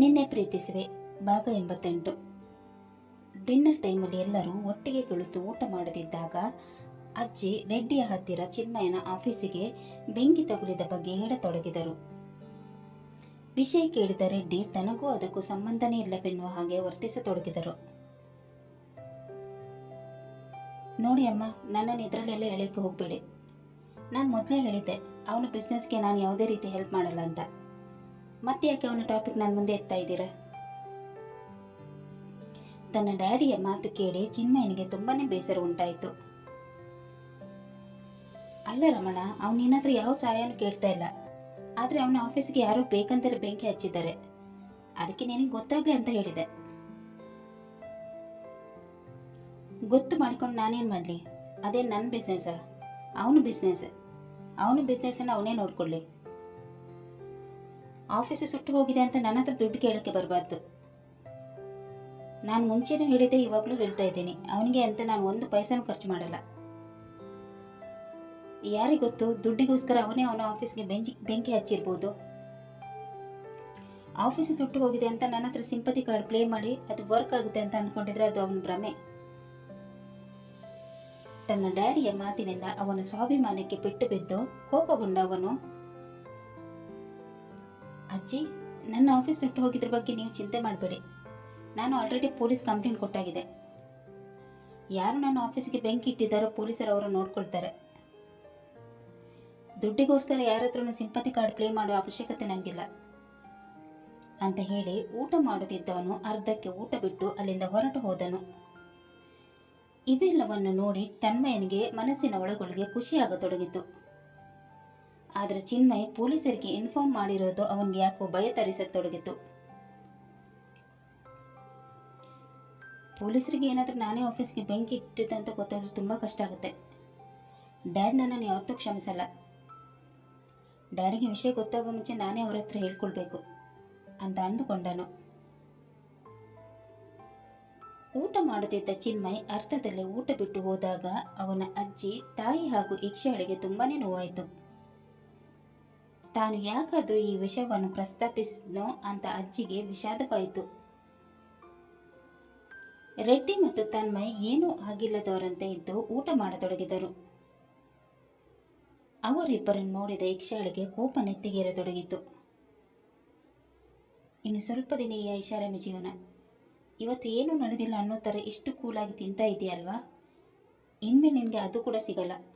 ನಿನ್ನೆ ಪ್ರೀತಿಸುವೆ ಭಾಗ ಎಂಬತ್ತೆಂಟು ಡಿನ್ನರ್ ಟೈಮಲ್ಲಿ ಎಲ್ಲರೂ ಒಟ್ಟಿಗೆ ಕುಳಿತು ಊಟ ಮಾಡದಿದ್ದಾಗ ಅಜ್ಜಿ ರೆಡ್ಡಿಯ ಹತ್ತಿರ ಚಿನ್ಮಯನ ಆಫೀಸಿಗೆ ಬೆಂಕಿ ತಗುಲಿದ ಬಗ್ಗೆ ಹೇಳತೊಡಗಿದರು. ವಿಷಯ ಕೇಳಿದ ರೆಡ್ಡಿ ತನಗೂ ಅದಕ್ಕೂ ಸಂಬಂಧನೇ ಇಲ್ಲವೆನ್ನುವ ಹಾಗೆ ವರ್ತಿಸತೊಡಗಿದರು. ನೋಡಿ ಅಮ್ಮ, ನನ್ನನ್ನು ಇದರಲ್ಲೆಲ್ಲ ಎಳೆಯಕ್ಕೆ ಹೋಗಬೇಡಿ. ನಾನು ಮೊದಲೇ ಹೇಳಿದ್ದೆ, ಅವನ ಬಿಸ್ನೆಸ್ಗೆ ನಾನು ಯಾವುದೇ ರೀತಿ ಹೆಲ್ಪ್ ಮಾಡಲ್ಲ ಅಂತ. ಮತ್ತೆ ಯಾಕೆ ಅವನ ಟಾಪಿಕ್ ನನ್ನ ಮುಂದೆ ಎತ್ತಾ ಇದ್ದೀರಾ? ತನ್ನ ಡ್ಯಾಡಿಯ ಮಾತು ಕೇಳಿ ಚಿನ್ಮಯನಿಗೆ ತುಂಬಾನೇ ಬೇಸರ ಉಂಟಾಯಿತು. ಅಲ್ಲ ರಮಣ, ಅವನ ನಿನ್ನ ಹತ್ರ ಯಾವ ಸಹಾಯನೂ ಕೇಳ್ತಾ ಇಲ್ಲ. ಆದರೆ ಅವನ ಆಫೀಸ್ಗೆ ಯಾರೋ ಬೇಕಂತಲೇ ಬೆಂಕಿ ಹಚ್ಚಿದ್ದಾರೆ. ಅದಕ್ಕೆ ನಿನಗೆ ಗೊತ್ತಾಗ್ಲಿ ಅಂತ ಹೇಳಿದೆ. ಗೊತ್ತು ಮಾಡಿಕೊಂಡು ನಾನೇನು ಮಾಡಲಿ? ಅದೇ ನನ್ನ ಬಿಸ್ನೆಸ್ಸಾ ಅವನು ಬಿಸ್ನೆಸ್ ಅವನು ಬಿಸ್ನೆಸ್ಸನ್ನು ಅವನೇ ನೋಡ್ಕೊಳ್ಳಿ. ಆಫೀಸು ಸುಟ್ಟು ಹೋಗಿದೆ ಅಂತ ನನ್ನ ಹತ್ರ ದುಡ್ಡು ಕೇಳೋಕ್ಕೆ ಬರಬಾರ್ದು. ನಾನು ಮುಂಚೆನೂ ಹೇಳಿದ್ದೆ, ಇವಾಗಲೂ ಹೇಳ್ತಾ ಇದ್ದೀನಿ. ಅವನಿಗೆ ಅಂತ ನಾನು ಒಂದು ಪೈಸನೂ ಖರ್ಚು ಮಾಡಲ್ಲ. ಯಾರಿಗೊತ್ತು ದುಡ್ಡಿಗೋಸ್ಕರ ಅವನೇ ಅವನ ಆಫೀಸ್ಗೆ ಬೆಂಕಿ ಬೆಂಕಿ ಹಚ್ಚಿರ್ಬೋದು. ಆಫೀಸು ಸುಟ್ಟು ಹೋಗಿದೆ ಅಂತ ನನ್ನ ಹತ್ರ ಸಿಂಪತಿ ಕಾರ್ಡ್ ಪ್ಲೇ ಮಾಡಿ, ಅದು ವರ್ಕ್ ಆಗುತ್ತೆ ಅಂತ ಅಂದ್ಕೊಂಡಿದ್ರೆ ಅದು ಅವನ ಭ್ರಮೆ. ತನ್ನ ಡ್ಯಾಡಿಯ ಮಾತಿನಿಂದ ಅವನ ಸ್ವಾಭಿಮಾನಕ್ಕೆ ಪೆಟ್ಟು ಬಿದ್ದು ಕೋಪಗೊಂಡ ಅವನು ಅಜ್ಜಿ, ನನ್ನ ಆಫೀಸ್ ಸುಟ್ಟು ಹೋಗಿದ್ರ ಬಗ್ಗೆ ನೀವು ಚಿಂತೆ ಮಾಡಬೇಡಿ. ನಾನು ಆಲ್ರೆಡಿ ಪೊಲೀಸ್ ಕಂಪ್ಲೇಂಟ್ ಕೊಟ್ಟಾಗಿದೆ. ಯಾರು ನನ್ನ ಆಫೀಸ್ಗೆ ಬೆಂಕಿ ಇಟ್ಟಿದ್ದಾರೋ ಪೊಲೀಸರು ಅವರು ನೋಡ್ಕೊಳ್ತಾರೆ. ದುಡ್ಡಿಗೋಸ್ಕರ ಯಾರ ಹತ್ರನೂ ಸಿಂಪತಿ ಕಾರ್ಡ್ ಪ್ಲೇ ಮಾಡೋ ಅವಶ್ಯಕತೆ ನನಗಿಲ್ಲ ಅಂತ ಹೇಳಿ ಊಟ ಮಾಡುತ್ತಿದ್ದವನು ಅರ್ಧಕ್ಕೆ ಊಟ ಬಿಟ್ಟು ಅಲ್ಲಿಂದ ಹೊರಟು ಹೋದನು. ಇವೆಲ್ಲವನ್ನು ನೋಡಿ ತನ್ಮಯನಿಗೆ ಮನಸ್ಸಿನ ಒಳಗೊಳಗೆ ಖುಷಿಯಾಗತೊಡಗಿತು. ಆದರೆ ಚಿನ್ಮಯ್ ಪೊಲೀಸರಿಗೆ ಇನ್ಫಾರ್ಮ್ ಮಾಡಿರೋದು ಅವನಿಗೆ ಯಾಕೋ ಭಯ ತರಿಸತೊಡಗಿತು ಪೊಲೀಸರಿಗೆ ಏನಾದರೂ ನಾನೇ ಆಫೀಸ್ಗೆ ಬೆಂಕಿ ಇಟ್ಟಿದ್ದೆ ಅಂತ ಗೊತ್ತಾದ್ರೆ ತುಂಬ ಕಷ್ಟ ಆಗುತ್ತೆ. ಡ್ಯಾಡ್ ನನ್ನನ್ನು ಯಾವತ್ತೂ ಕ್ಷಮಿಸಲ್ಲ. ಡ್ಯಾಡಿಗೆ ವಿಷಯ ಗೊತ್ತಾಗೋ ಮುಂಚೆ ನಾನೇ ಅವ್ರ ಹತ್ರ ಹೇಳ್ಕೊಳ್ಬೇಕು ಅಂತ ಅಂದುಕೊಂಡನು. ಊಟ ಮಾಡುತ್ತಿದ್ದ ಚಿನ್ಮಯ್ ಅರ್ಥದಲ್ಲಿ ಊಟ ಬಿಟ್ಟು ಹೋದಾಗ ಅವನ ಅಜ್ಜಿ ತಾಯಿ ಹಾಗೂ ಇಕ್ಷಾಳಿಗೆ ತುಂಬಾನೇ ನೋವಾಯಿತು. ತಾನು ಯಾಕಾದರೂ ಈ ವಿಷಯವನ್ನು ಪ್ರಸ್ತಾಪಿಸಿದ್ನೋ ಅಂತ ಅಜ್ಜಿಗೆ ವಿಷಾದವಾಯಿತು. ರೆಡ್ಡಿ ಮತ್ತು ತನ್ಮಯ್ ಏನೂ ಆಗಿಲ್ಲದವರಂತೆ ಇದ್ದು ಊಟ ಮಾಡತೊಡಗಿದರು. ಅವರಿಬ್ಬರನ್ನು ನೋಡಿದ ಇಕ್ಷಾಳಿಗೆ ಕೋಪ ನೆತ್ತಿಗೇರತೊಡಗಿತು. ಇನ್ನು ಸ್ವಲ್ಪ ದಿನ ಈ ಐಷಾರಾಮಿ ಜೀವನ. ಇವತ್ತು ಏನೂ ನಡೆದಿಲ್ಲ ಅನ್ನೋ ಥರ ಇಷ್ಟು ಕೂಲಾಗಿ ತಿಂತಾ ಇದೆಯಲ್ವಾ? ಇನ್ಮೇಲೆ ನಿನಗೆ ಅದು ಕೂಡ ಸಿಗಲ್ಲ.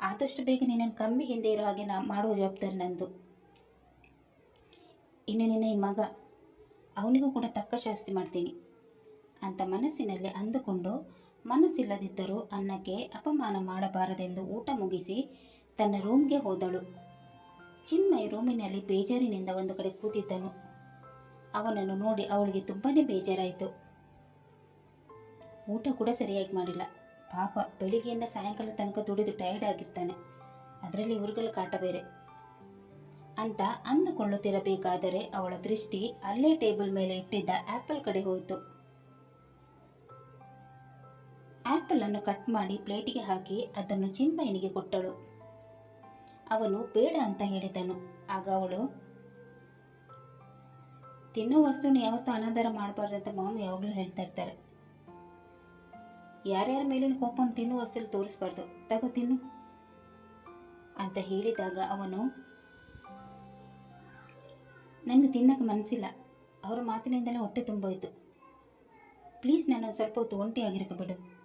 ಆದಷ್ಟು ಬೇಗ ನಿನ್ನನ್ನು ಕಮ್ಮಿ ಹಿಂದೆ ಇರೋ ಹಾಗೆ ನಾ ಮಾಡುವ ಜವಾಬ್ದಾರಿ ನಂದು. ಇನ್ನು ನಿನ್ನ ಈ ಮಗ ಅವನಿಗೂ ಕೂಡ ತಕ್ಕ ಶಾಸ್ತಿ ಮಾಡ್ತೀನಿ. ಅಂತ ಮನಸ್ಸಿನಲ್ಲಿ ಅಂದುಕೊಂಡು ಮನಸ್ಸಿಲ್ಲದಿದ್ದರೂ ಅನ್ನಕ್ಕೆ ಅಪಮಾನ ಮಾಡಬಾರದೆಂದು ಊಟ ಮುಗಿಸಿ ತನ್ನ ರೂಮ್ಗೆ ಹೋದಳು. ಚಿನ್ಮಯ್ ರೂಮಿನಲ್ಲಿ ಬೇಜಾರಿನಿಂದ ಒಂದು ಕಡೆ ಕೂತಿದ್ದನು. ಅವನನ್ನು ನೋಡಿ ಅವಳಿಗೆ ತುಂಬಾ ಬೇಜಾರಾಯಿತು. ಊಟ ಕೂಡ ಸರಿಯಾಗಿ ಮಾಡಿಲ್ಲ. ಪಾಪ ಬೆಳಿಗ್ಗೆಯಿಂದ ಸಾಯಂಕಾಲ ತನಕ ದುಡಿದು ಟಯರ್ಡ್ ಆಗಿರ್ತಾನೆ. ಅದರಲ್ಲಿ ಇವ್ರುಗಳ ಕಾಟ ಬೇರೆ. ಅಂತ ಅಂದುಕೊಳ್ಳುತ್ತಿರಬೇಕಾದರೆ ಅವಳ ದೃಷ್ಟಿ ಅಲ್ಲೇ ಟೇಬಲ್ ಮೇಲೆ ಇಟ್ಟಿದ್ದ ಆಪಲ್ ಕಡೆ ಹೋಯಿತು. ಆಪಲ್ ಅನ್ನು ಕಟ್ ಮಾಡಿ ಪ್ಲೇಟಿಗೆ ಹಾಕಿ ಅದನ್ನು ಚಿನ್ಮಯನಿಗೆ ಕೊಟ್ಟಳು. ಅವನು ಬೇಡ ಅಂತ ಹೇಳಿದನು. ಆಗ ಅವಳು, ತಿನ್ನೋ ವಸ್ತುನ ಯಾವತ್ತೂ ಅನಾದರ ಮಾಡಬಾರ್ದಂತ ಮಾಮು ಯಾವಾಗಲೂ ಹೇಳ್ತಾ ಇರ್ತಾರೆ. ಯಾರ್ಯಾರ ಮೇಲಿನ ಕೋಪನ್ ತಿನ್ನುವ ವಸ್ತುಲಿ ತೋರಿಸ್ಬಾರ್ದು. ತಗೋ ತಿನ್ನು. ಅಂತ ಹೇಳಿದಾಗ ಅವನು ನನಗೆ ತಿನ್ನಕ್ಕೆ ಮನಸ್ಸಿಲ್ಲ. ಅವ್ರ ಮಾತಿನಿಂದಲೇ ಹೊಟ್ಟೆ ತುಂಬೋಯ್ತು. ಪ್ಲೀಸ್ ನಾನು ಸ್ವಲ್ಪ ಹೊತ್ತು ಒಂಟಿಯಾಗಿರಕ ಬಿಡು.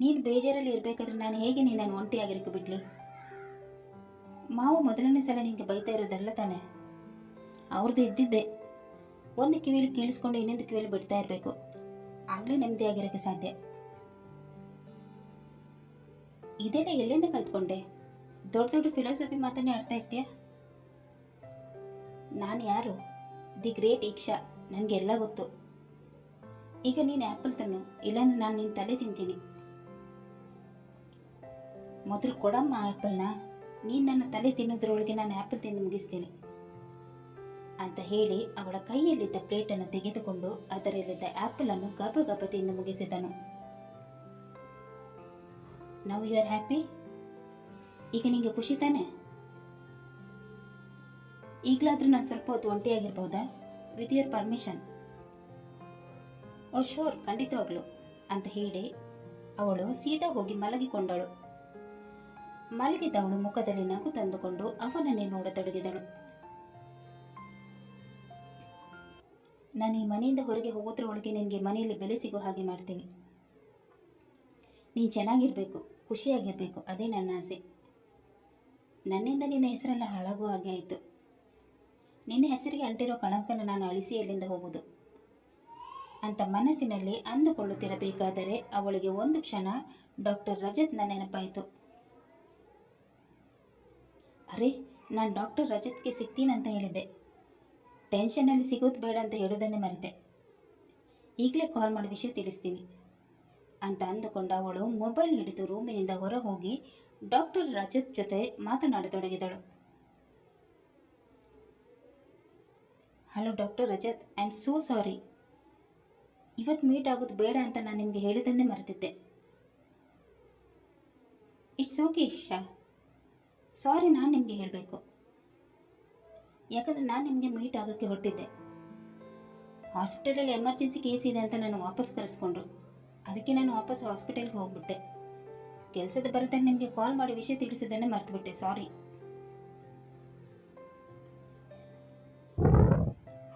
ನೀನು ಬೇಜಾರಲ್ಲಿ ಇರಬೇಕಾದ್ರೆ ನಾನು ಹೇಗೆ ನೀನು ಒಂಟಿಯಾಗಿರಕ ಬಿಡಲಿ? ಮಾವು ಮೊದಲನೇ ಸಲ ನಿನಗೆ ಬೈತಾ ಇರೋದಲ್ಲ ತಾನೆ. ಅವ್ರದ್ದು ಇದ್ದಿದ್ದೆ. ಒಂದು ಕಿವಿಯಲ್ಲಿ ಕೇಳಿಸ್ಕೊಂಡು ಇನ್ನೊಂದು ಕಿವಿಲಿ ಬಿಡ್ತಾ ಇರಬೇಕು. ಆಗಲೇ ನೆಮ್ಮದಿಯಾಗಿರೋಕ್ಕೆ ಸಾಧ್ಯ. ಇದೆಲ್ಲ ಎಲ್ಲಿಂದ ಕಲ್ತ್ಕೊಂಡೆ? ದೊಡ್ಡ ದೊಡ್ಡ ಫಿಲಾಸಫಿ ಮಾತನ್ನೇ ಆಡ್ತಾ ಇರ್ತೀಯ? ನಾನು ಯಾರು? ದಿ ಗ್ರೇಟ್ ಇಕ್ಷಾ ನನಗೆಲ್ಲ ಗೊತ್ತು. ಈಗ ನೀನು ಆ್ಯಪಲ್ ತನ್ನು, ಇಲ್ಲಾಂದ್ರೆ ನಾನು ನಿನ್ನ ತಲೆ ತಿಂತೀನಿ. ಮೊದಲು ಕೊಡಮ್ಮ ಆ್ಯಪಲ್ನ ನೀನು ನನ್ನ ತಲೆ ತಿನ್ನೋದ್ರೊಳಗೆ ನಾನು ಆ್ಯಪಲ್ ತಿಂದು ಮುಗಿಸ್ತೀನಿ. ಅಂತ ಹೇಳಿ ಅವಳ ಕೈಯಲ್ಲಿದ್ದ ಪ್ಲೇಟನ್ನು ತೆಗೆದುಕೊಂಡು ಅದರಲ್ಲಿದ್ದ ಆಪಲ್ ಅನ್ನು ಗಬ ಗಬ ತಿಂದು ಮುಗಿಸಿದನು. ನೌ ಯು ಆರ್ ಹ್ಯಾಪಿ ಈಗ ನಿಂಗೆ ಖುಷಿ ತಾನೆ? ಈಗಲಾದರೂ ನಾನು ಸ್ವಲ್ಪ ಹೊತ್ತು ಒಂಟಿಯಾಗಿರ್ಬೋದಾ with your permission oh sure ಖಂಡಿತವಾಗ್ಲು, ಅಂತ ಹೇಳಿ ಅವಳು ಸೀದಾ ಹೋಗಿ ಮಲಗಿಕೊಂಡಳು. ಮಲಗಿದವಳು ಮುಖದಲ್ಲಿ ನಗು ತಂದುಕೊಂಡು ಅವನನ್ನೇ ನೋಡತೊಡಗಿದಳು. ನಾನು ಈ ಮನೆಯಿಂದ ಹೊರಗೆ ಹೋಗೋದ್ರೊಳಗೆ ನಿನಗೆ ಮನೆಯಲ್ಲಿ ಬೆಲೆ ಸಿಗೋ ಹಾಗೆ ಮಾಡ್ತೀನಿ. ನೀನು ಚೆನ್ನಾಗಿರಬೇಕು, ಖುಷಿಯಾಗಿರಬೇಕು, ಅದೇ ನನ್ನ ಆಸೆ. ನನ್ನಿಂದ ನಿನ್ನ ಹೆಸರೆಲ್ಲ ಹಾಳಾಗೋ ಹಾಗೆ ಆಯಿತು. ನಿನ್ನ ಹೆಸರಿಗೆ ಅಂಟಿರೋ ಕಳಂಕನ ನಾನು ಅಳಿಸಿ ಎಲ್ಲಿಂದ ಹೋಗುವುದು ಅಂತ ಮನಸ್ಸಿನಲ್ಲಿ ಅಂದುಕೊಳ್ಳುತ್ತಿರಬೇಕಾದರೆ ಅವಳಿಗೆ ಒಂದು ಕ್ಷಣ ಡಾಕ್ಟರ್ ರಜತ್ನ ನೆನಪಾಯಿತು. ಅರೆ, ನಾನು ಡಾಕ್ಟರ್ ರಜತ್ಗೆ ಸಿಗ್ತೀನಂತ ಹೇಳಿದ್ದೆ. ಟೆನ್ಷನಲ್ಲಿ ಸಿಗೋದು ಬೇಡ ಅಂತ ಹೇಳೋದನ್ನೇ ಮರೆತೆ. ಈಗಲೇ ಕಾಲ್ ಮಾಡಿ ವಿಷಯ ತಿಳಿಸ್ತೀನಿ ಅಂತ ಅಂದುಕೊಂಡ ಅವಳು ಮೊಬೈಲ್ ಹಿಡಿದು ರೂಮಿನಿಂದ ಹೊರ ಹೋಗಿ ಡಾಕ್ಟರ್ ರಜತ್ ಜೊತೆ ಮಾತನಾಡತೊಡಗಿದಳು. Hello doctor Rajat I am so sorry ಇವತ್ತು ಮೀಟ್ ಆಗೋದು ಬೇಡ ಅಂತ ನಾನು ನಿಮಗೆ ಹೇಳಿದ್ದನ್ನೇ ಮರೆತಿದ್ದೆ. ಇಟ್ಸ್ ಓಕೆ ಇಶಾ ಸಾರಿ ನಾನು ನಿಮಗೆ ಹೇಳಬೇಕು. ಯಾಕಂದರೆ ನಾನು ನಿಮಗೆ ಮೀಟ್ ಆಗೋಕ್ಕೆ ಹೊರಟಿದ್ದೆ. ಹಾಸ್ಪಿಟಲಲ್ಲಿ ಎಮರ್ಜೆನ್ಸಿ ಕೇಸ್ ಇದೆ ಅಂತ ನಾನು ವಾಪಸ್ ಕರೆಸ್ಕೊಂಡ್ರು. ಅದಕ್ಕೆ ನಾನು ವಾಪಸ್ ಹಾಸ್ಪಿಟಲ್ಗೆ ಹೋಗ್ಬಿಟ್ಟೆ. ಕೆಲಸದ ಬರದಲ್ಲಿ ನಿಮಗೆ ಕಾಲ್ ಮಾಡಿ ವಿಷಯ ತಿಳಿಸೋದನ್ನೇ ಮರ್ತುಬಿಟ್ಟೆ ಸಾರಿ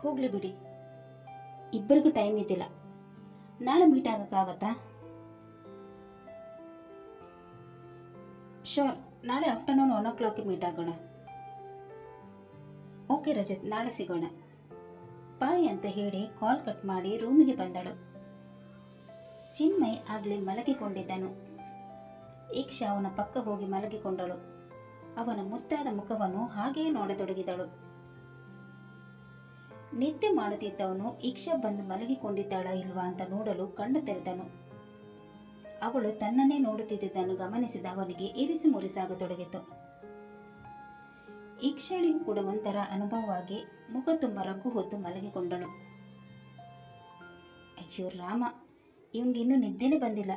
ಹೋಗಲಿ ಬಿಡಿ. ಇಬ್ಬರಿಗೂ ಟೈಮ್ ಇದ್ದಿಲ್ಲ. ನಾಳೆ ಮೀಟ್ ಆಗೋಕ್ಕಾಗತ್ತಾ ಶೋರ್ ನಾಳೆ ಆಫ್ಟರ್ನೂನ್ ಒನ್ ಓ ಕ್ಲಾಕಿಗೆ ಮೀಟ್ ಆಗೋಣ. ಓಕೆ ರಜತ್, ನಾಳೆ ಸಿಗೋಣ. ಬಾಯ್ ಅಂತ ಹೇಳಿ ಕಾಲ್ ಕಟ್ ಮಾಡಿ ರೂಮಿಗೆ ಬಂದಳು. ಚಿನ್ಮಯ್ ಆಗಲೇ ಮಲಗಿಕೊಂಡಿದ್ದನು. ಈಕ್ಷಾ ಅವನ ಪಕ್ಕ ಹೋಗಿ ಮಲಗಿಕೊಂಡಳು. ಅವನ ಮುದ್ದಾದ ಮುಖವನ್ನು ಹಾಗೆಯೇ ನೋಡತೊಡಗಿದಳು. ನಿದ್ದೆ ಮಾಡುತ್ತಿದ್ದವನು ಈಕ್ಷಾ ಬಂದು ಮಲಗಿಕೊಂಡಿದ್ದಾಳ ಇಲ್ವಾ ಅಂತ ನೋಡಲು ಕಣ್ಣು ತೆರೆದನು. ಅವಳು ತನ್ನನ್ನೇ ನೋಡುತ್ತಿದ್ದುದನ್ನು ಗಮನಿಸಿದ ಅವನಿಗೆ ಇರಿಸಿ ಮುರಿಸಾಗತೊಡಗಿತು. ಈಕ್ಷಳಿಗೂ ಕೂಡ ಒಂಥರ ಅನುಭವವಾಗಿ ಮುಖ ತುಂಬ ರಗ್ಗು ಹೊತ್ತು ಮಲಗಿಕೊಂಡಳು. ಅಯ್ಯೋ ರಾಮ ಇವನಿಗಿನ್ನೂ ನಿದ್ದೆನೇ ಬಂದಿಲ್ಲ.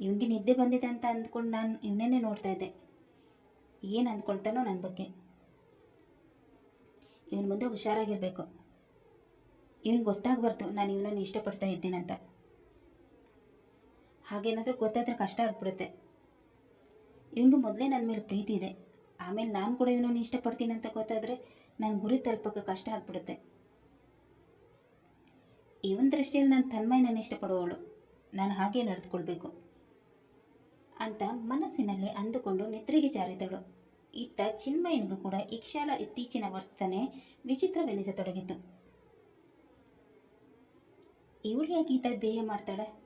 ಇವನಿಗೆ ನಿದ್ದೆ ಬಂದಿದೆ ಅಂತ ಅಂದ್ಕೊಂಡು ನಾನು ಇವನೇ ನೋಡ್ತಾ ಇದ್ದೆ. ಏನು ಅಂದ್ಕೊಳ್ತಾನೋ ನನ್ನ ಬಗ್ಗೆ. ಇವನ ಮುಂದೆ ಹುಷಾರಾಗಿರಬೇಕು. ಇವನಿಗೆ ಗೊತ್ತಾಗಬಾರ್ದು ನಾನು ಇವನನ್ನು ಇಷ್ಟಪಡ್ತಾ ಇದ್ದೀನಂತ ಹಾಗೇನಾದರೂ ಗೊತ್ತಾದರೆ ಕಷ್ಟ ಆಗ್ಬಿಡುತ್ತೆ. ಇವನಿಗೂ ಮೊದಲೇ ನನ್ನ ಮೇಲೆ ಪ್ರೀತಿ ಇದೆ. ಆಮೇಲೆ ನಾನು ಕೂಡ ಇವನನ್ನು ಇಷ್ಟಪಡ್ತೀನಿ ಅಂತ ಗೊತ್ತಾದರೆ ನನ್ನ ಗುರಿ ತಲುಪೋಕ್ಕೆ ಕಷ್ಟ ಆಗ್ಬಿಡುತ್ತೆ. ಇವನ ದೃಷ್ಟಿಯಲ್ಲಿ ನಾನು ತನ್ಮಯ ನಾನು ಇಷ್ಟಪಡುವವಳು. ನಾನು ಹಾಗೆ ನಡೆದುಕೊಳ್ಬೇಕು. ಅಂತ ಮನಸ್ಸಿನಲ್ಲಿ ಅಂದುಕೊಂಡು ನಿದ್ರೆಗೆ ಜಾರಿದಳು. ಇತ್ತ ಚಿನ್ಮಯನಿಗೂ ಕೂಡ ಇಕ್ಷಾಳ ಇತ್ತೀಚಿನ ವರ್ತನೆ ವಿಚಿತ್ರವೆನಿಸತೊಡಗಿತು ಇವಳು ಯಾಕೆ ಈ ಥರ ಬೇಯ ಮಾಡ್ತಾಳೆ?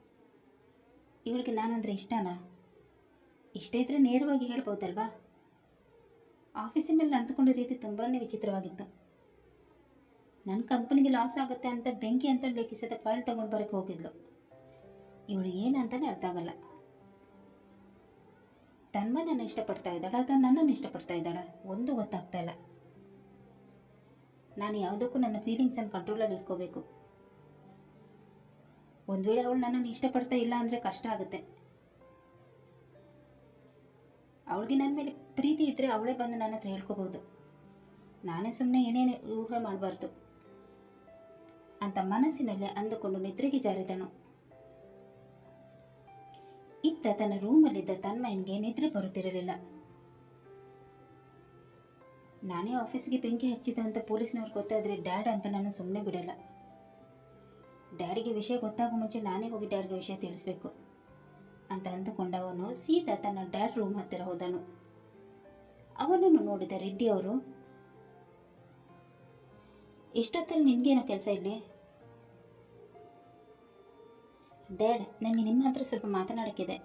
ಇವಳಿಗೆ ನಾನಂದ್ರೆ ಇಷ್ಟನಾ? ಇಷ್ಟ ಇದ್ರೆ ನೇರವಾಗಿ ಹೇಳ್ಬೋದಲ್ವಾ? ಆಫೀಸಿನಲ್ಲಿ ನಡೆದುಕೊಂಡ ರೀತಿ ತುಂಬಾ ವಿಚಿತ್ರವಾಗಿತ್ತು. ನನ್ನ ಕಂಪನಿಗೆ ಲಾಸ್ ಆಗುತ್ತೆ ಅಂತ ಬೆಂಕಿ ಅಂತ ಲೇಖಿಸಿದ ಫೈಲ್ ತಗೊಂಡು ಬರಕ್ಕೆ ಹೋಗಿದ್ಲು. ಇವಳು ಏನಂತಾನೆ ಅರ್ಥ ಆಗಲ್ಲ. ತನ್ಮನನ್ನು ಇಷ್ಟಪಡ್ತಾ ಇದ್ದಾಳ ಅಥವಾ ನನ್ನನ್ನು ಇಷ್ಟಪಡ್ತಾ ಇದ್ದಾಳ? ಒಂದು ಗೊತ್ತಾಗ್ತಾ ಇಲ್ಲ. ನಾನು ಯಾವುದಕ್ಕೂ ನನ್ನ ಫೀಲಿಂಗ್ಸನ್ನು ಕಂಟ್ರೋಲಲ್ಲಿ ಇಟ್ಕೋಬೇಕು. ಒಂದು ವೇಳೆ ಅವಳು ನನ್ನನ್ನು ಇಷ್ಟಪಡ್ತಾ ಇಲ್ಲ ಅಂದರೆ ಕಷ್ಟ ಆಗುತ್ತೆ. ಅವಳಿಗೆ ನನ್ನ ಮೇಲೆ ಪ್ರೀತಿ ಇದ್ದರೆ ಅವಳೇ ಬಂದು ನನ್ನ ಹತ್ರ ಹೇಳ್ಕೋಬಹುದು ನಾನೇ ಸುಮ್ಮನೆ ಏನೇನು ಊಹೆ ಮಾಡಬಾರ್ದು. ಅಂತ ಮನಸ್ಸಿನಲ್ಲೇ ಅಂದುಕೊಂಡು ನಿದ್ರೆಗೆ ಜಾರಿದನು. ಇತ್ತ ತನ್ನ ರೂಮಲ್ಲಿದ್ದ ತನ್ಮಯನ್ಗೆ ನಿದ್ರೆ ಬರುತ್ತಿರಲಿಲ್ಲ. ನಾನೇ ಆಫೀಸ್ಗೆ ಬೆಂಕಿ ಹಚ್ಚಿದ ಅಂತ ಪೊಲೀಸ್ನವ್ರು ಗೊತ್ತಾದರೆ ಡ್ಯಾಡ್ ಅಂತ ನಾನು ಸುಮ್ಮನೆ ಬಿಡಲ್ಲ. ಡ್ಯಾಡಿಗೆ ವಿಷಯ ಗೊತ್ತಾಗೋ ಮುಂಚೆ ನಾನೇ ಹೋಗಿ ಡ್ಯಾಡ್ಗೆ ವಿಷಯ ತಿಳಿಸ್ಬೇಕು ಅಂತ ಅಂದುಕೊಂಡವನು ಸೀತಾ ತನ್ನ ಡ್ಯಾಡ್ ರೂಮ್ ಹತ್ತಿರ ಹೋದನು. ಅವನನ್ನು ನೋಡಿದ ರೆಡ್ಡಿ ಅವರು, ಇಷ್ಟೊತ್ತಲ್ಲಿ ನಿನಗೇನೋ ಕೆಲಸ ಇಲ್ಲಿ ಡ್ಯಾಡ್ ನನಗೆ ನಿಮ್ಮ ಹತ್ರ ಸ್ವಲ್ಪ ಮಾತನಾಡೋಕ್ಕಿದೆ.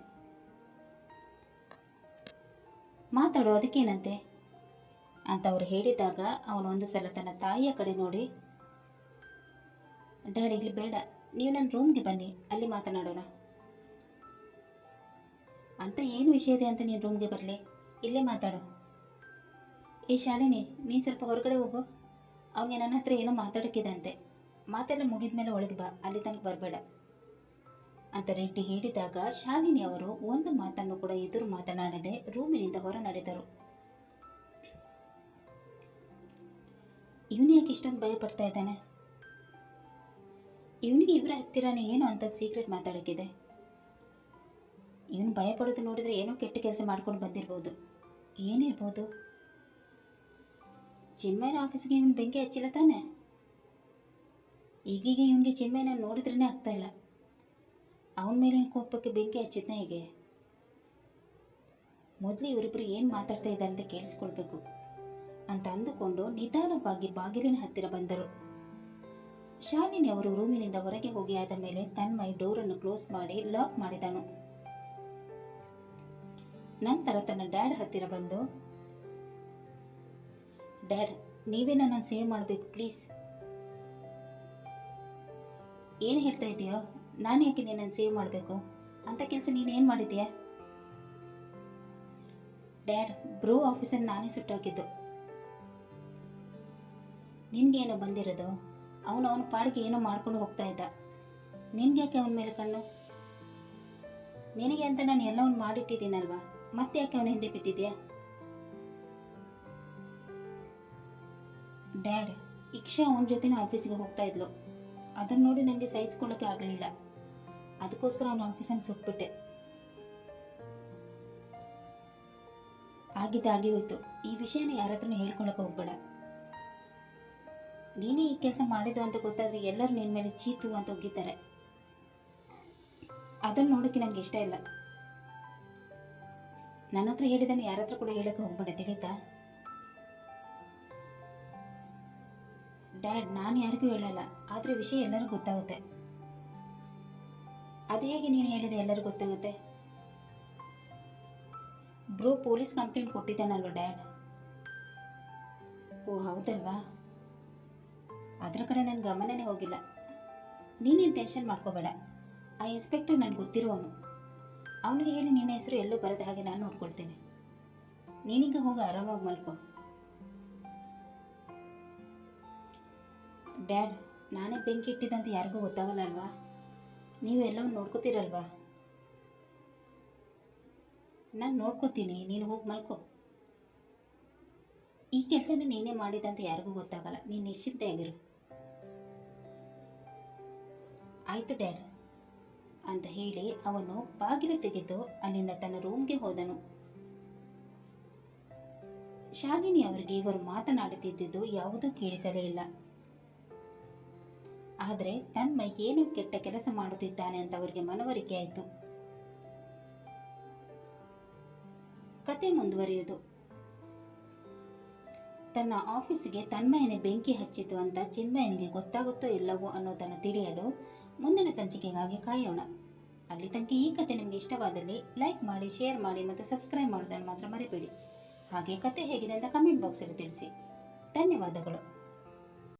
ಮಾತಾಡೋ, ಅದಕ್ಕೇನಂತೆ? ಅಂತ ಅವರು ಹೇಳಿದಾಗ ಅವನು ಒಂದು ಸಲ ತನ್ನ ತಾಯಿಯ ಕಡೆ ನೋಡಿ, ಡ್ಯಾಡ್, ಇಲ್ಲಿ ಬೇಡ, ನೀವು ನನ್ನ ರೂಮ್ಗೆ ಬನ್ನಿ, ಅಲ್ಲಿ ಮಾತನಾಡೋಣ. ಅಂತ ಏನು ವಿಷಯ ಇದೆ ಅಂತ ನೀನು ರೂಮ್ಗೆ ಬರಲಿ? ಇಲ್ಲೇ ಮಾತಾಡು. ಏ ಶಾಲಿನಿ, ನೀನು ಸ್ವಲ್ಪ ಹೊರಗಡೆ ಹೋಗು. ಅವನಿಗೆ ನನ್ನ ಹತ್ರ ಏನೋ ಮಾತಾಡೋಕ್ಕಿದೆ ಮಾತೆಲ್ಲ ಮುಗಿದ ಮೇಲೆ ಒಳಗೆ ಬಾ, ಅಲ್ಲಿ ತನಕ ಬರಬೇಡ. ಅಂತ ರೆಡ್ಡಿ ಹೇಳಿದಾಗ ಶಾಲಿನಿ ಅವರು ಒಂದು ಮಾತನ್ನು ಕೂಡ ಎದುರು ಮಾತನಾಡದೆ ರೂಮಿನಿಂದ ಹೊರ ನಡೆದರು. ಇವನು ಯಾಕೆ ಇಷ್ಟೊಂದು ಭಯ ಪಡ್ತಾ ಇದ್ದಾನೆ? ಇವನಿಗೆ ಇವರ ಹತ್ತಿರನೇ ಏನು ಅಂತ ಸೀಕ್ರೆಟ್ ಮಾತಾಡೋಕ್ಕಿದೆ? ಇವನು ಭಯ ಪಡೋದು ನೋಡಿದರೆ ಏನೋ ಕೆಟ್ಟ ಕೆಲಸ ಮಾಡ್ಕೊಂಡು ಬಂದಿರ್ಬೋದು. ಏನಿರ್ಬೋದು? ಚಿನ್ಮಯನ ಆಫೀಸ್ಗೆ ಇವನು ಬೆಂಕಿ ಹಚ್ಚಿಲ್ಲ ತಾನೆ? ಈಗೀಗ ಇವನಿಗೆ ಚಿನ್ಮಯನ ನೋಡಿದ್ರೇ ಇಲ್ಲ. ಅವನ ಮೇಲಿನ ಕೋಪಕ್ಕೆ ಬೆಂಕಿ ಹಚ್ಚಿದ್ನ ಹೀಗೆ? ಮೊದಲು ಇವರಿಬ್ಬರು ಏನು ಮಾತಾಡ್ತಾ ಇದ್ದಾರೆ ಅಂತ ಕೇಳಿಸ್ಕೊಳ್ಬೇಕು. ಅಂತ ಅಂದುಕೊಂಡು ನಿಧಾನವಾಗಿ ಬಾಗಿಲಿನ ಹತ್ತಿರ ಬಂದರು. ಶಾಲಿನಿ ಅವರು ರೂಮಿನಿಂದ ಹೊರಗೆ ಹೋಗಿ ಆದ ಮೇಲೆ ತನ್ಮಯ್ ಡೋರನ್ನು ಕ್ಲೋಸ್ ಮಾಡಿ ಲಾಕ್ ಮಾಡಿದನು. ನಂತರ ತನ್ನ ಡ್ಯಾಡ್ ಹತ್ತಿರ ಬಂದು ಡ್ಯಾಡ್ ನೀವೇ ನನ್ನ ಸೇವ್ ಮಾಡಬೇಕು ಪ್ಲೀಸ್ ಏನು ಹೇಳ್ತಾ ಇದೆಯೋ? ನಾನು ಯಾಕೆ ನಿನ್ನನ್ನು ಸೇವ್ ಮಾಡಬೇಕು? ಅಂತ ಕೆಲಸ ನೀನು ಏನು ಮಾಡಿದ್ಯಾ? ಡ್ಯಾಡ್ ಬ್ರೋ ಆಫೀಸನ್ನು ನಾನೇ ಸುಟ್ಟಾಕಿದ್ದು ನಿನಗೇನೋ ಬಂದಿರೋದು? ಅವನು ಅವನ ಪಾಡಿಗೆ ಏನೋ ಮಾಡ್ಕೊಂಡು ಹೋಗ್ತಾ ಇದ್ದ. ನಿನ್ಗೆ ಯಾಕೆ ಅವನ ಮೇಲೆ ಕಣ್ಣು? ನಿನಗೆ ಅಂತ ನಾನು ಎಲ್ಲವನ್ನು ಮಾಡಿಟ್ಟಿದ್ದೀನಲ್ವಾ? ಮತ್ತೆ ಯಾಕೆ ಅವನ ಹಿಂದೆ ಬಿದ್ದಿದ್ಯಾ? ಡ್ಯಾಡ್, ಇಕ್ಷಾ ಅವನ ಜೊತೆನೇ ಆಫೀಸ್ಗೆ ಹೋಗ್ತಾ ಇದ್ಲು. ಅದನ್ನು ನೋಡಿ ನನಗೆ ಸಹಿಸ್ಕೊಳ್ಳೋಕೆ ಆಗಲಿಲ್ಲ. ಅದಕ್ಕೋಸ್ಕರ ಅವನ ಆಫೀಸನ್ನು ಸುಟ್ಬಿಟ್ಟೆ. ಆಗಿದ್ದಾಗಿ ಹೋಯ್ತು. ಈ ವಿಷಯನ ಯಾರ ಹತ್ರನೂ ಹೇಳ್ಕೊಳಕ್ಕೆ ಹೋಗ್ಬೇಡ. ನೀನೇ ಈ ಕೆಲಸ ಮಾಡಿದ್ದು ಅಂತ ಗೊತ್ತಾದ್ರೆ ಎಲ್ಲರೂ ನಿನ್ನ ಮೇಲೆ ಚೀತು ಅಂತ ಒಗ್ಗಿದ್ದಾರೆ ಅದನ್ನು ನೋಡೋಕ್ಕೆ ನನಗೆ ಇಷ್ಟ ಇಲ್ಲ. ನನ್ನ ಹತ್ರ ಹೇಳಿದ್ದನ್ನು ಯಾರ ಹತ್ರ ಕೂಡ ಹೇಳಕ್ಕೆ ಹೋಗ್ಬೇಡ, ತಿಳಿತಾ? ಡ್ಯಾಡ್ ನಾನು ಯಾರಿಗೂ ಹೇಳಲ್ಲ. ಆದರೆ ವಿಷಯ ಎಲ್ಲರಿಗೂ ಗೊತ್ತಾಗುತ್ತೆ. ಅದು ಹೇಗೆ ನೀನು ಹೇಳಿದೆ ಎಲ್ಲರಿಗೂ ಗೊತ್ತಾಗುತ್ತೆ? ಬ್ರೋ, ಪೊಲೀಸ್ ಕಂಪ್ಲೇಂಟ್ ಕೊಟ್ಟಿದ್ದಾನಲ್ವ ಡ್ಯಾಡ್ ಓ, ಹೌದಲ್ವಾ? ಅದರ ಕಡೆ ನನ್ನ ಗಮನನೇ ಹೋಗಿಲ್ಲ. ನೀನೇನು ಟೆನ್ಷನ್ ಮಾಡ್ಕೋಬೇಡ. ಆ ಇನ್ಸ್ಪೆಕ್ಟರ್ ನನಗೆ ಗೊತ್ತಿರೋವನು ಅವನಿಗೆ ಹೇಳಿ ನಿನ್ನ ಹೆಸರು ಎಲ್ಲೂ ಬರದ ಹಾಗೆ ನಾನು ನೋಡ್ಕೊಳ್ತೀನಿ. ನೀನೀಗ ಹೋಗಿ, ಆರಾಮಾಗಿ ಮಲ್ಕೋ. ಡ್ಯಾಡ್, ನಾನೇ ಬೆಂಕಿ ಇಟ್ಟಿದ್ದಂತ ಯಾರಿಗೂ ಗೊತ್ತಾಗಲ್ಲ ಅಲ್ವಾ ನೀವು ಎಲ್ಲವೂ ನೋಡ್ಕೋತೀರಲ್ವಾ? ನಾನು ನೋಡ್ಕೋತೀನಿ, ನೀನು ಹೋಗಿ ಮಲ್ಕೋ. ಈ ಕೆಲಸನ ನೀನೇ ಮಾಡಿದಂತ ಯಾರಿಗೂ ಗೊತ್ತಾಗಲ್ಲ, ನೀನು ನಿಶ್ಚಿಂತೆಯಾಗಿರು. ಆಯಿತು ಡ್ಯಾಡ್, ಅಂತ ಹೇಳಿ ಅವನು ಬಾಗಿಲು ತೆಗೆದು ಅಲ್ಲಿಂದ ತನ್ನ ರೂಮ್ಗೆ ಹೋದನು. ಶಾಲಿನಿ ಅವರಿಗೆ ಇವರು ಮಾತನಾಡುತ್ತಿದ್ದುದು ಯಾವುದೂ ಕೇಳಿಸಲೇ ಇಲ್ಲ. ಆದರೆ ತನ್ಮ ಏನು ಕೆಟ್ಟ ಕೆಲಸ ಮಾಡುತ್ತಿದ್ದಾನೆ ಅಂತ ಅವರಿಗೆ ಮನವರಿಕೆ ಆಯಿತು. ಕತೆ ಮುಂದುವರಿಯುವುದು. ತನ್ನ ಆಫೀಸಿಗೆ ತನ್ಮಯನೇ ಬೆಂಕಿ ಹಚ್ಚಿತು ಅಂತ ಚಿನ್ಮಯನಿಗೆ ಗೊತ್ತಾಗುತ್ತೋ ಇಲ್ಲವೋ ಅನ್ನೋದನ್ನು ತಿಳಿಯಲು ಮುಂದಿನ ಸಂಚಿಕೆಗಾಗಿ ಕಾಯೋಣ. ಅಲ್ಲಿ ತನಕ ಈ ಕತೆ ನಿಮಗೆ ಇಷ್ಟವಾದಲ್ಲಿ ಲೈಕ್ ಮಾಡಿ, ಶೇರ್ ಮಾಡಿ ಮತ್ತು ಸಬ್ಸ್ಕ್ರೈಬ್ ಮಾಡೋದನ್ನು ಮಾತ್ರ ಮರಿಬೇಡಿ. ಹಾಗೆ ಕತೆ ಹೇಗಿದೆ ಅಂತ ಕಮೆಂಟ್ ಬಾಕ್ಸಲ್ಲಿ ತಿಳಿಸಿ. ಧನ್ಯವಾದಗಳು.